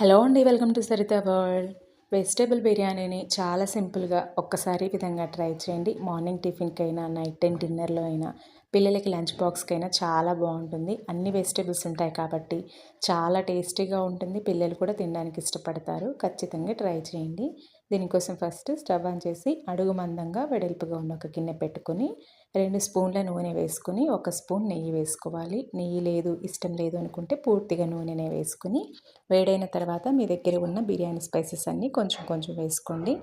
Hello అండి welcome to Saritha world. Vegetable బిర్యానీని చాలా సింపుల్గా ఒక్కసారి విధంగా ట్రై చేయండి. మార్నింగ్ టిఫిన్కి అయినా నైట్ టైం డిన్నర్లో అయినా పిల్లలకి లంచ్ బాక్స్కి అయినా చాలా బాగుంటుంది. అన్ని వెజిటేబుల్స్ ఉంటాయి కాబట్టి చాలా టేస్టీగా ఉంటుంది. పిల్లలు కూడా తినడానికి ఇష్టపడతారు. ఖచ్చితంగా ట్రై చేయండి. దీనికోసం ఫస్ట్ స్టవ్ ఆన్ చేసి అడుగు మందంగా వెడల్పుగా ఉన్న ఒక గిన్నె పెట్టుకొని రెండు స్పూన్ల నూనె వేసుకుని ఒక స్పూన్ నెయ్యి వేసుకోవాలి. నెయ్యి లేదు ఇష్టం లేదు అనుకుంటే పూర్తిగా నూనెనే వేసుకుని వేడైన తర్వాత మీ దగ్గర ఉన్న బిర్యానీ స్పైసెస్ అన్నీ కొంచెం కొంచెం వేసుకోండి.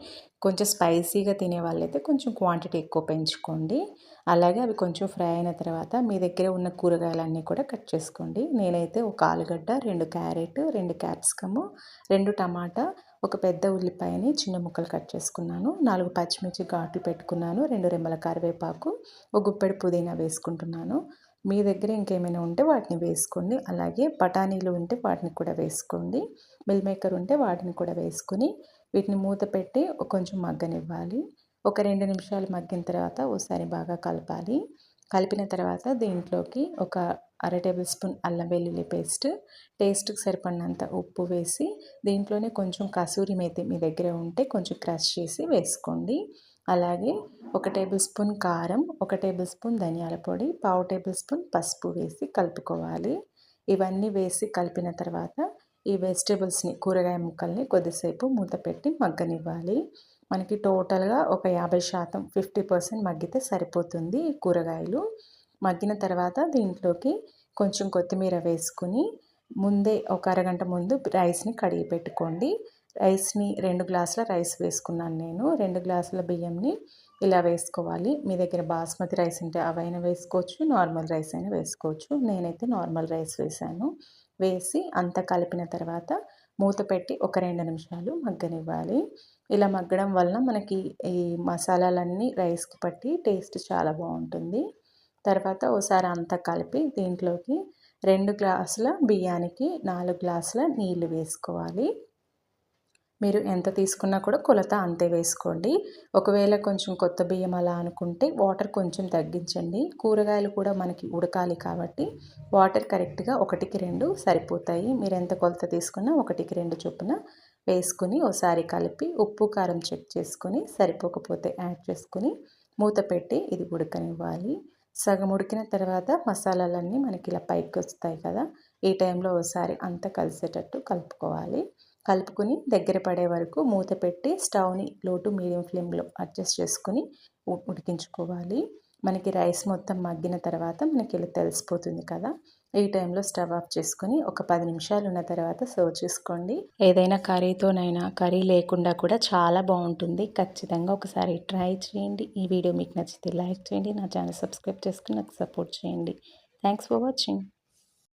కొంచెం స్పైసీగా తినే వాళ్ళైతే కొంచెం క్వాంటిటీ ఎక్కువ పెంచుకోండి. అలాగే అవి కొంచెం ఫ్రై అయిన తర్వాత మీ దగ్గర ఉన్న కూరగాయలన్నీ కూడా కట్ చేసుకోండి. నేనైతే ఒక ఆలుగడ్డ రెండు క్యారెట్ రెండు క్యాప్సికము రెండు టమాటా ఒక పెద్ద ఉల్లిపాయని చిన్న ముక్కలు కట్ చేసుకున్నాను. నాలుగు పచ్చిమిర్చి ఘాట్లు పెట్టుకున్నాను రెండు రెమ్మల కరివేపాకు ఒక గుప్పెడు పుదీనా వేసుకుంటున్నాను. మీ దగ్గర ఇంకేమైనా ఉంటే వాటిని వేసుకోండి. అలాగే బఠానీలు ఉంటే వాటిని కూడా వేసుకోండి. మిల్ మేకర్ ఉంటే వాటిని కూడా వేసుకొని వీటిని మూత పెట్టి కొంచెం మగ్గనివ్వాలి. ఒక రెండు నిమిషాలు మగ్గిన తర్వాత ఒకసారి బాగా కలపాలి. కలిపిన తర్వాత దీంట్లోకి ఒక అర టేబుల్ స్పూన్ అల్లం వెల్లుల్లి పేస్ట్ టేస్ట్కి సరిపడినంత ఉప్పు వేసి దీంట్లోనే కొంచెం కసూరి మేతి మీ దగ్గర ఉంటే కొంచెం క్రష్ చేసి వేసుకోండి. అలాగే ఒక టేబుల్ స్పూన్ కారం ఒక టేబుల్ స్పూన్ ధనియాల పొడి పావు టేబుల్ స్పూన్ పసుపు వేసి కలుపుకోవాలి. ఇవన్నీ వేసి కలిపిన తర్వాత ఈ వెజిటేబుల్స్ని కూరగాయ ముక్కల్ని కొద్దిసేపు మూత పెట్టి మగ్గనివ్వాలి. మనకి టోటల్గా ఒక యాభై శాతం ఫిఫ్టీ పర్సెంట్ మగ్గితే సరిపోతుంది కూరగాయలు. మగ్గిన తర్వాత దీంట్లోకి కొంచెం కొత్తిమీర వేసుకుని ముందే ఒక అరగంట ముందు రైస్ని కడిగి పెట్టుకోండి. రైస్ని రెండు గ్లాసుల రైస్ వేసుకున్నాను నేను. రెండు గ్లాసుల బియ్యంని ఇలా వేసుకోవాలి. మీ దగ్గర బాస్మతి రైస్ ఉంటే అవైనా వేసుకోవచ్చు. నార్మల్ రైస్ అయినా వేసుకోవచ్చు. నేనైతే నార్మల్ రైస్ వేసాను. వేసి అంతా కలిపిన తర్వాత మూత పెట్టి ఒక రెండు నిమిషాలు మగ్గనివ్వాలి. ఇలా మగ్గడం వలన మనకి ఈ మసాలాలన్నీ రైస్కి పట్టి టేస్ట్ చాలా బాగుంటుంది. తర్వాత ఒకసారి అంతా కలిపి దీంట్లోకి రెండు గ్లాసుల బియ్యానికి నాలుగు గ్లాసుల నీళ్ళు వేసుకోవాలి. మీరు ఎంత తీసుకున్నా కూడా కొలత అంతే వేసుకోండి. ఒకవేళ కొంచెం కొత్త బియ్యం అలా అనుకుంటే వాటర్ కొంచెం తగ్గించండి. కూరగాయలు కూడా మనకి ఉడకాలి కాబట్టి వాటర్ కరెక్ట్గా ఒకటికి రెండు సరిపోతాయి. మీరు ఎంత కొలత తీసుకున్నా ఒకటికి రెండు చొప్పున వేసుకుని ఒకసారి కలిపి ఉప్పు కారం చెక్ చేసుకుని సరిపోకపోతే యాడ్ చేసుకుని మూత పెట్టి ఇది ఉడకనివ్వాలి. సగం ఉడికిన తర్వాత మసాలాలన్నీ మనకి ఇలా పైకి వస్తాయి కదా ఈ టైంలో ఒకసారి అంతా కలిసేటట్టు కలుపుకోవాలి. కలుపుకొని దగ్గర పడే వరకు మూత పెట్టి స్టవ్ని లో టు మీడియం ఫ్లేమ్లో అడ్జస్ట్ చేసుకుని ఉడికించుకోవాలి. మనకి రైస్ మొత్తం మగ్గిన తర్వాత మనకి ఇలా తెలిసిపోతుంది కదా. ఈ టైంలో స్టవ్ ఆఫ్ చేసుకుని ఒక పది నిమిషాలు ఉన్న తర్వాత సర్వ్ చేసుకోండి. ఏదైనా కర్రీతోనైనా కర్రీ లేకుండా కూడా చాలా బాగుంటుంది. ఖచ్చితంగా ఒకసారి ట్రై చేయండి. ఈ వీడియో మీకు నచ్చితే లైక్ చేయండి. నా ఛానల్ సబ్స్క్రైబ్ చేసుకుని నాకు సపోర్ట్ చేయండి. Thanks for watching.